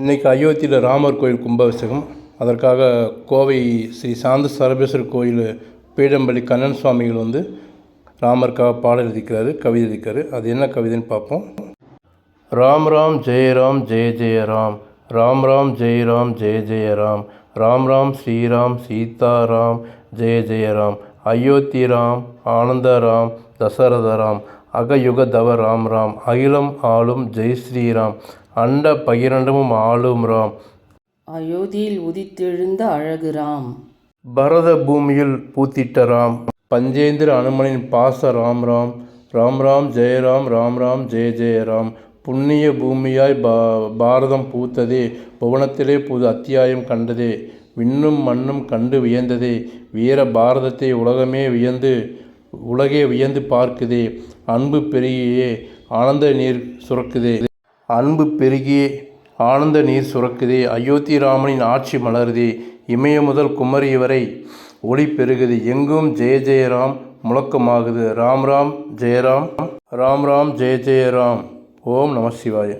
இன்றைக்கி அயோத்தியில் ராமர் கோயில் கும்பாபிஷேகம். அதற்காக கோவை ஸ்ரீ சாந்த சரபேஸ்வரர் கோயில் பீடம்பள்ளி கண்ணன் சுவாமிகள் வந்து ராமருக்காக பாடல் எழுதிக்கிறாரு கவிதை எழுதிக்கிறாரு. அது என்ன கவிதைன்னு பார்ப்போம். ராம் ராம் ஜெய ராம் ஜெய ஜெய ராம். ராம் ராம் ஜெய ராம் ஜெய ஜெய ராம். ராம் ராம் ஸ்ரீராம் சீதாராம் ஜெய ஜெய ராம். அயோத்தி ராம் ஆனந்த ராம் தசரத ராம். அகயுக தவ ராம் ராம் அகிலம் ஆளும் ஜெய் ஸ்ரீராம் அண்ட பகிரண்டமும் ஆளும் ராம். அயோத்தியில் உதித்தெழுந்த அழகு ராம். பரத பூமியில் பூத்திட்ட ராம். பஞ்சேந்திர அனுமனின் பாச ராம் ராம். ராம் ராம் ஜெய ராம் ராம் ராம் ஜெய ஜெய ராம். புண்ணிய பூமியாய் பா பாரதம் பூத்ததே புவனத்திலே புது அத்தியாயம் கண்டதே. விண்ணும் மண்ணும் கண்டு வியந்ததே. வீர பாரதத்தை உலகமே வியந்து உலகே வியந்து பார்க்குதே அன்பு பெருகியே ஆனந்த நீர் சுரக்குதே. அன்பு பெருகியே ஆனந்த நீர் சுரக்குதே அயோத்தி ராமனின் ஆட்சி மலருதே இமய முதல் குமரி வரை ஒளி பெருகுது. எங்கும் ஜெய ஜெயராம் முழக்கமாகுது. ராம் ராம் ஜெயராம் ராம். ராம் ஜெய ஜெயராம் ஓம் நம சிவாய.